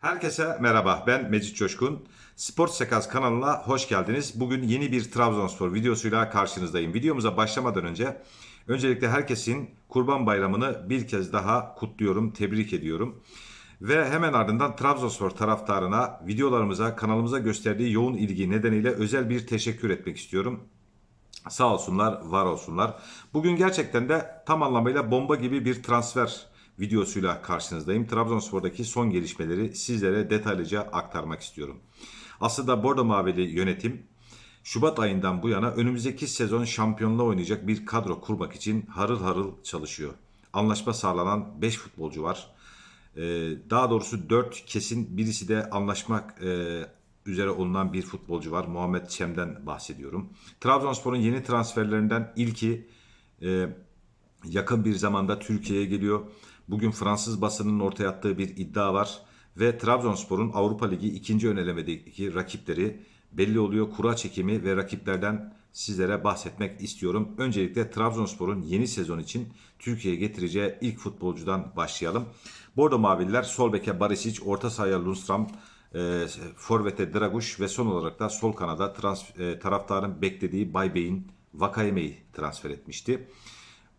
Herkese merhaba. Ben Mecit Coşkun. Sport Sekans kanalına hoş geldiniz. Bugün yeni bir Trabzonspor videosuyla karşınızdayım. Videomuza başlamadan önce öncelikle herkesin Kurban Bayramı'nı bir kez daha kutluyorum, tebrik ediyorum. Ve hemen ardından Trabzonspor taraftarına videolarımıza, kanalımıza gösterdiği yoğun ilgi nedeniyle özel bir teşekkür etmek istiyorum. Sağ olsunlar, var olsunlar. Bugün gerçekten de tam anlamıyla bomba gibi bir transfer videosuyla karşınızdayım. Trabzonspor'daki son gelişmeleri sizlere detaylıca aktarmak istiyorum. Aslında Bordo Mavili yönetim Şubat ayından bu yana önümüzdeki sezon şampiyonluğa oynayacak bir kadro kurmak için harıl harıl çalışıyor. Anlaşma sağlanan 5 futbolcu var. Ee, daha doğrusu 4 kesin birisi de anlaşmak e, üzere olunan bir futbolcu var. Muhammed Çem'den bahsediyorum. Trabzonspor'un yeni transferlerinden ilki e, yakın bir zamanda Türkiye'ye geliyor. Bugün Fransız basının ortaya attığı bir iddia var ve Trabzonspor'un Avrupa Ligi ikinci ön elemedeki rakipleri belli oluyor. Kura çekimi ve rakiplerden sizlere bahsetmek istiyorum. Öncelikle Trabzonspor'un yeni sezon için Türkiye'ye getireceği ilk futbolcudan başlayalım. Bordo Maviller sol beke Barisic, orta sahaya Lundstram, e, forvete Draguş ve son olarak da sol kanada trans, e, taraftarın beklediği Baybey'in Vakayeme'yi transfer etmişti.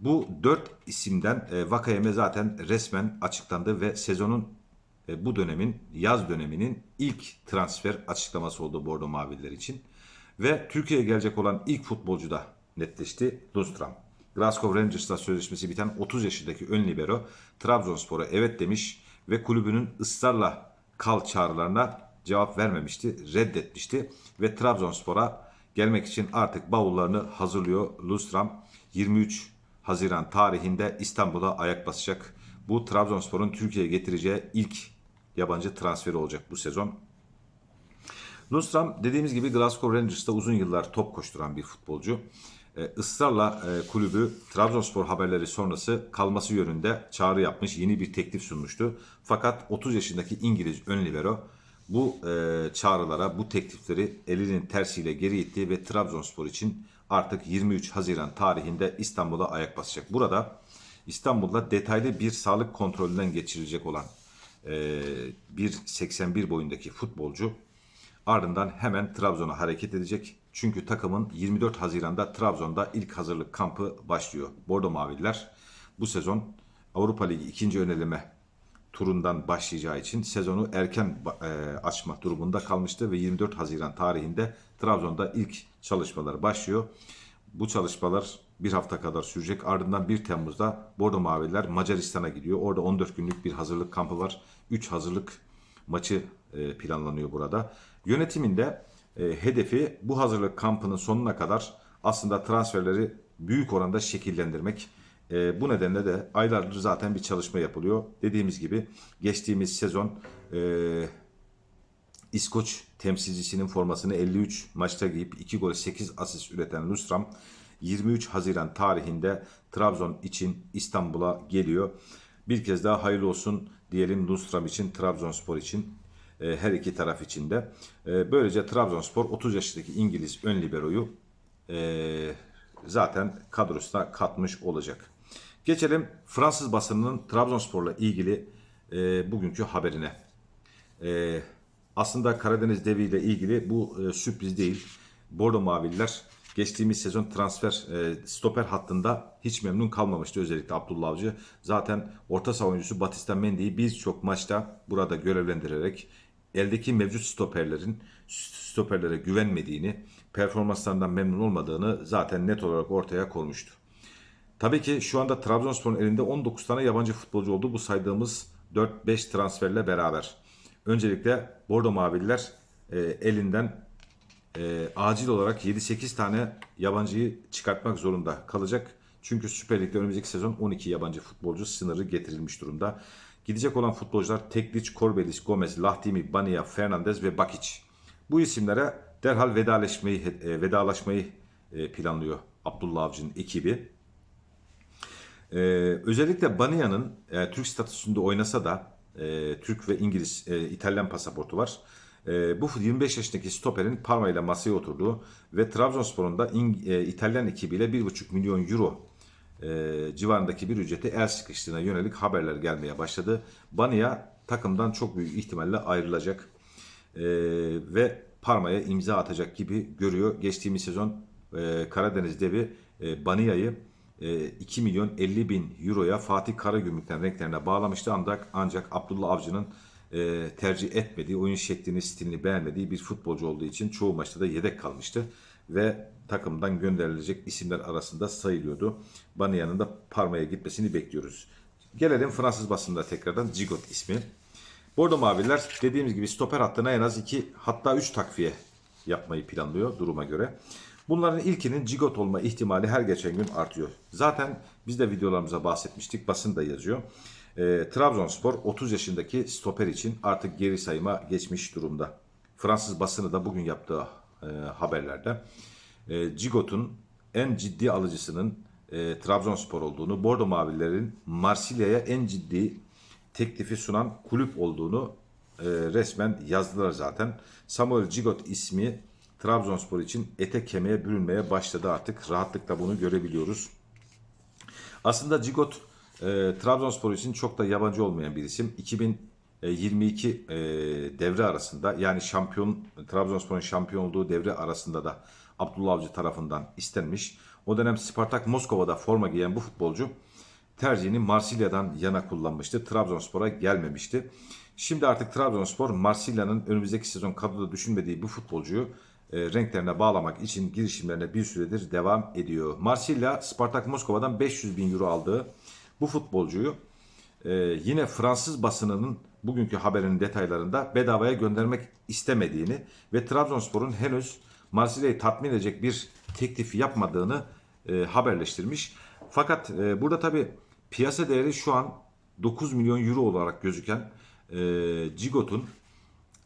Bu dört isimden e, Vakayeme zaten resmen açıklandı ve sezonun e, bu dönemin yaz döneminin ilk transfer açıklaması oldu Bordo Maviller için. Ve Türkiye'ye gelecek olan ilk futbolcu da netleşti. Lundstram. Glasgow Rangers'la sözleşmesi biten 30 yaşındaki ön libero Trabzonspor'a evet demiş ve kulübünün ısrarla kal çağrılarına cevap vermemişti, reddetmişti ve Trabzonspor'a gelmek için artık bavullarını hazırlıyor Lundstram. 23 Haziran tarihinde İstanbul'a ayak basacak. Bu Trabzonspor'un Türkiye'ye getireceği ilk yabancı transferi olacak bu sezon. Lundstram dediğimiz gibi Glasgow Rangers'ta uzun yıllar top koşturan bir futbolcu. Ee, ısrarla e, kulübü Trabzonspor haberleri sonrası kalması yönünde çağrı yapmış, yeni bir teklif sunmuştu. Fakat 30 yaşındaki İngiliz ön libero bu e, çağrılara, bu teklifleri elinin tersiyle geri itti ve Trabzonspor için artık 23 Haziran tarihinde İstanbul'a ayak basacak. Burada İstanbul'da detaylı bir sağlık kontrolünden geçirilecek olan e, 1.81 boyundaki futbolcu ardından hemen Trabzon'a hareket edecek. Çünkü takımın 24 Haziran'da Trabzon'da ilk hazırlık kampı başlıyor. Bordo Maviller bu sezon Avrupa Ligi ikinci öneleme turundan başlayacağı için sezonu erken e, açma durumunda kalmıştı ve 24 Haziran tarihinde Trabzon'da ilk çalışmalar başlıyor. Bu çalışmalar bir hafta kadar sürecek. Ardından 1 Temmuz'da Bordo Maviler Macaristan'a gidiyor. Orada 14 günlük bir hazırlık kampı var. 3 hazırlık maçı e, planlanıyor burada. Yönetimin de e, hedefi bu hazırlık kampının sonuna kadar aslında transferleri büyük oranda şekillendirmek. E, bu nedenle de aylardır zaten bir çalışma yapılıyor. Dediğimiz gibi geçtiğimiz sezon e, İskoç temsilcisinin formasını 53 maçta giyip 2 gol 8 asist üreten Lustram 23 Haziran tarihinde Trabzon için İstanbul'a geliyor. Bir kez daha hayırlı olsun diyelim Lustram için, Trabzonspor için, e, her iki taraf için de. E, Böylece Trabzonspor 30 yaşındaki İngiliz ön liberoyu e, zaten kadrosuna katmış olacak. Geçelim Fransız basınının Trabzonspor'la ilgili e, bugünkü haberine. E, aslında Karadeniz Devi ile ilgili bu e, sürpriz değil. Bordo Maviller geçtiğimiz sezon transfer e, stoper hattında hiç memnun kalmamıştı özellikle Abdullah Avcı. Zaten orta saha oyuncusu Batista Mendy'yi birçok maçta burada görevlendirerek eldeki mevcut stoperlerin stoperlere güvenmediğini, performanslarından memnun olmadığını zaten net olarak ortaya koymuştu. Tabii ki şu anda Trabzonspor'un elinde 19 tane yabancı futbolcu oldu bu saydığımız 4-5 transferle beraber. Öncelikle Bordo Maviller e, elinden e, acil olarak 7-8 tane yabancıyı çıkartmak zorunda kalacak. Çünkü Süper Lig'de önümüzdeki sezon 12 yabancı futbolcu sınırı getirilmiş durumda. Gidecek olan futbolcular Tekliç, Korbelis, Gomez, Lahtimi, Bania, Fernandez ve Bakic. Bu isimlere derhal vedalaşmayı, e, vedalaşmayı e, planlıyor Abdullah Avcı'nın ekibi. Ee, özellikle Bania'nın e, Türk statüsünde oynasa da e, Türk ve İngiliz, e, İtalyan pasaportu var. E, bu 25 yaşındaki stoperin Parma ile masaya oturduğu ve Trabzonspor'un da İng- e, İtalyan ekibiyle 1,5 milyon euro e, civarındaki bir ücrete el sıkıştığına yönelik haberler gelmeye başladı. Bania takımdan çok büyük ihtimalle ayrılacak. Ee, ve Parma'ya imza atacak gibi görüyor. Geçtiğimiz sezon e, Karadeniz devi e, Baniya'yı e, 2 milyon 50 bin euroya Fatih Karagümrük'ten renklerine bağlamıştı. Ancak, ancak Abdullah Avcı'nın e, tercih etmediği, oyun şeklini, stilini beğenmediği bir futbolcu olduğu için çoğu maçta da yedek kalmıştı. Ve takımdan gönderilecek isimler arasında sayılıyordu. Baniya'nın da Parma'ya gitmesini bekliyoruz. Gelelim Fransız basında tekrardan Gigot ismi. Bordo Maviler dediğimiz gibi stoper hattına en az 2 hatta 3 takviye yapmayı planlıyor duruma göre. Bunların ilkinin Gigot olma ihtimali her geçen gün artıyor. Zaten biz de videolarımıza bahsetmiştik. Basın da yazıyor. E, Trabzonspor 30 yaşındaki stoper için artık geri sayıma geçmiş durumda. Fransız basını da bugün yaptığı e, haberlerde e, Gigot'un en ciddi alıcısının e, Trabzonspor olduğunu, Bordo Mavilerin Marsilya'ya en ciddi teklifi sunan kulüp olduğunu e, resmen yazdılar zaten. Samuel Gigot ismi Trabzonspor için ete kemiğe bürünmeye başladı artık. Rahatlıkla bunu görebiliyoruz. Aslında Gigot e, Trabzonspor için çok da yabancı olmayan bir isim. 2022 e, devre arasında yani şampiyon Trabzonspor'un şampiyon olduğu devre arasında da Abdullah Avcı tarafından istenmiş. O dönem Spartak Moskova'da forma giyen bu futbolcu tercihini Marsilya'dan yana kullanmıştı. Trabzonspor'a gelmemişti. Şimdi artık Trabzonspor Marsilya'nın önümüzdeki sezon kadroda düşünmediği bu futbolcuyu renklerine bağlamak için girişimlerine bir süredir devam ediyor. Marsilya Spartak Moskova'dan 500 bin euro aldığı bu futbolcuyu e, yine Fransız basınının bugünkü haberinin detaylarında bedavaya göndermek istemediğini ve Trabzonspor'un henüz Marsilya'yı tatmin edecek bir teklif yapmadığını e, haberleştirmiş. Fakat e, burada tabi piyasa değeri şu an 9 milyon euro olarak gözüken e, Gigot'un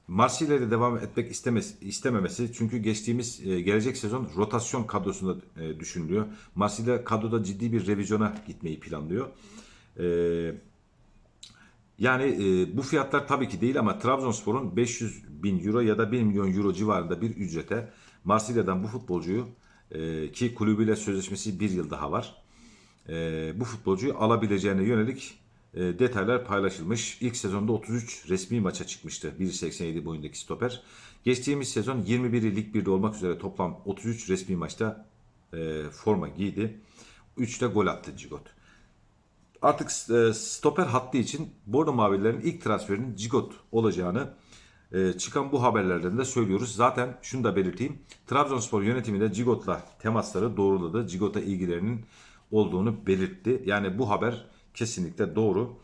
Marsilya'da devam etmek istemesi, istememesi çünkü geçtiğimiz e, gelecek sezon rotasyon kadrosunda e, düşünülüyor. Marsilya kadroda ciddi bir revizyona gitmeyi planlıyor. E, yani e, bu fiyatlar tabii ki değil ama Trabzonspor'un 500 bin euro ya da 1 milyon euro civarında bir ücrete Marsilya'dan bu futbolcuyu e, ki kulübüyle sözleşmesi bir yıl daha var. E, bu futbolcuyu alabileceğine yönelik detaylar paylaşılmış. İlk sezonda 33 resmi maça çıkmıştı 1.87 boyundaki stoper. Geçtiğimiz sezon 21'i Lig 1'de olmak üzere toplam 33 resmi maçta e, forma giydi. 3'te gol attı Cigot. Artık e, stoper hattı için Bordo Mavilerin ilk transferinin Cigot olacağını e, çıkan bu haberlerden de söylüyoruz. Zaten şunu da belirteyim. Trabzonspor yönetimi de Cigot'la temasları doğruladı. Cigot'a ilgilerinin olduğunu belirtti. Yani bu haber kesinlikle doğru.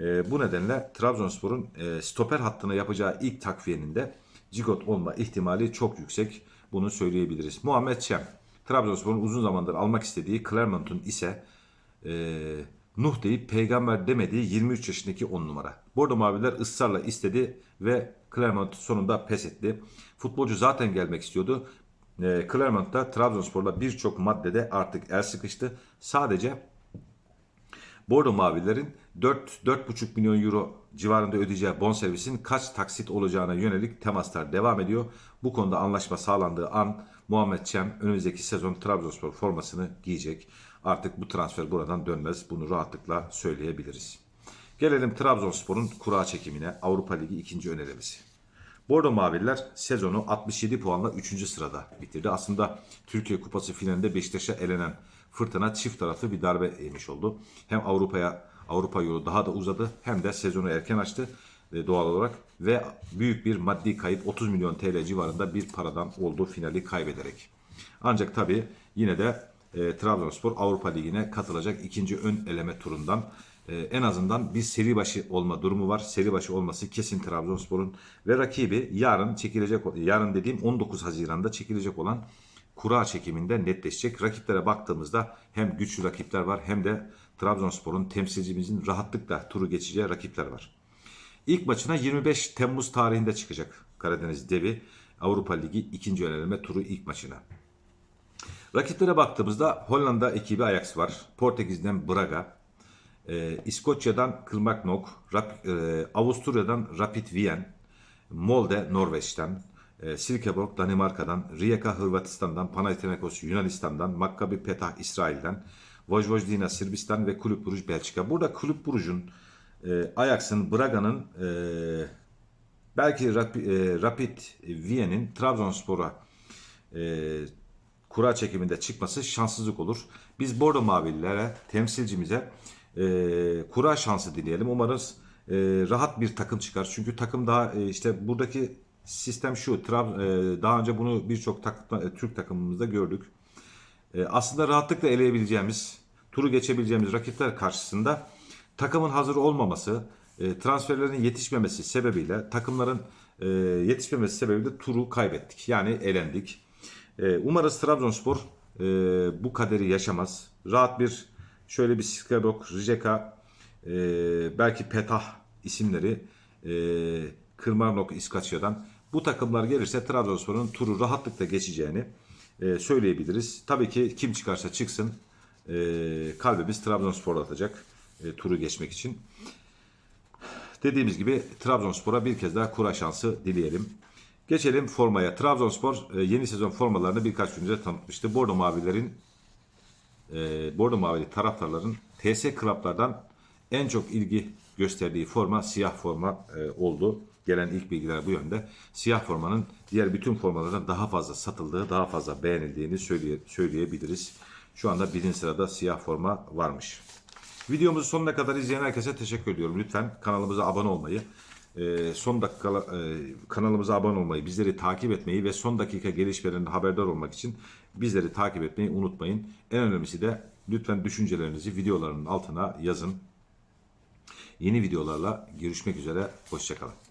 E, bu nedenle Trabzonspor'un e, stoper hattına yapacağı ilk takviyenin de Cigot olma ihtimali çok yüksek. Bunu söyleyebiliriz. Muhammed Çem. Trabzonspor'un uzun zamandır almak istediği Clermont'un ise e, Nuh deyip peygamber demediği 23 yaşındaki 10 numara. Bordo Maviler ısrarla istedi ve Clermont sonunda pes etti. Futbolcu zaten gelmek istiyordu. E, Clermont da Trabzonspor'la birçok maddede artık el sıkıştı. Sadece Bordo Mavilerin 4-4,5 milyon euro civarında ödeyeceği bonservisin kaç taksit olacağına yönelik temaslar devam ediyor. Bu konuda anlaşma sağlandığı an Muhammed Çem önümüzdeki sezon Trabzonspor formasını giyecek. Artık bu transfer buradan dönmez. Bunu rahatlıkla söyleyebiliriz. Gelelim Trabzonspor'un kura çekimine Avrupa Ligi ikinci önerimiz. Bordo Maviller sezonu 67 puanla 3. sırada bitirdi. Aslında Türkiye Kupası finalinde Beşiktaş'a elenen Fırtına çift taraflı bir darbe yemiş oldu. Hem Avrupa'ya Avrupa yolu daha da uzadı hem de sezonu erken açtı e, doğal olarak ve büyük bir maddi kayıp 30 milyon TL civarında bir paradan oldu finali kaybederek. Ancak tabi yine de e, Trabzonspor Avrupa Ligi'ne katılacak ikinci ön eleme turundan e, en azından bir seri başı olma durumu var. Seri başı olması kesin Trabzonspor'un ve rakibi yarın çekilecek yarın dediğim 19 Haziran'da çekilecek olan kura çekiminde netleşecek. Rakiplere baktığımızda hem güçlü rakipler var hem de Trabzonspor'un temsilcimizin rahatlıkla turu geçeceği rakipler var. İlk maçına 25 Temmuz tarihinde çıkacak Karadeniz Devi Avrupa Ligi ikinci yönelme turu ilk maçına. Rakiplere baktığımızda Hollanda ekibi Ajax var. Portekiz'den Braga, e, İskoçya'dan Kilmarnock, Rap, e, Avusturya'dan Rapid Wien, Molde Norveç'ten, e, Silkeborg Danimarka'dan, Rijeka Hırvatistan'dan, Panathinaikos Yunanistan'dan, Maccabi Petah İsrail'den, Vojvodina Sırbistan ve Kulüp Buruj Belçika. Burada Kulüp Buruj'un e, Ajax'ın, Braga'nın, e, belki Rapid, e, Rapid Viyen'in Trabzonspor'a e, kura çekiminde çıkması şanssızlık olur. Biz Bordo Mavililere, temsilcimize e, kura şansı dileyelim. Umarız e, rahat bir takım çıkar. Çünkü takım daha e, işte buradaki sistem şu. E, daha önce bunu birçok e, Türk takımımızda gördük. E, aslında rahatlıkla eleyebileceğimiz, turu geçebileceğimiz rakipler karşısında takımın hazır olmaması, transferlerin yetişmemesi sebebiyle takımların yetişmemesi sebebiyle turu kaybettik. Yani elendik. Umarız Trabzonspor bu kaderi yaşamaz. Rahat bir şöyle bir Skadok, Rijeka, belki Petah isimleri Kırmarnok İskaçya'dan bu takımlar gelirse Trabzonspor'un turu rahatlıkla geçeceğini e, söyleyebiliriz. Tabii ki kim çıkarsa çıksın e, kalbimiz Trabzonspor'da atacak e, turu geçmek için. Dediğimiz gibi Trabzonspor'a bir kez daha kura şansı dileyelim. Geçelim formaya. Trabzonspor e, yeni sezon formalarını birkaç gün önce tanıtmıştı. Bordo Mavilerin e, Bordo Mavili taraftarların TS Club'lardan en çok ilgi gösterdiği forma siyah forma e, oldu. Gelen ilk bilgiler bu yönde. Siyah formanın diğer bütün formalardan daha fazla satıldığı, daha fazla beğenildiğini söyleye, söyleyebiliriz. Şu anda birinci sırada siyah forma varmış. Videomuzu sonuna kadar izleyen herkese teşekkür ediyorum. Lütfen kanalımıza abone olmayı, e, son dakika e, kanalımıza abone olmayı, bizleri takip etmeyi ve son dakika gelişmelerinden haberdar olmak için bizleri takip etmeyi unutmayın. En önemlisi de lütfen düşüncelerinizi videoların altına yazın. Yeni videolarla görüşmek üzere. Hoşçakalın.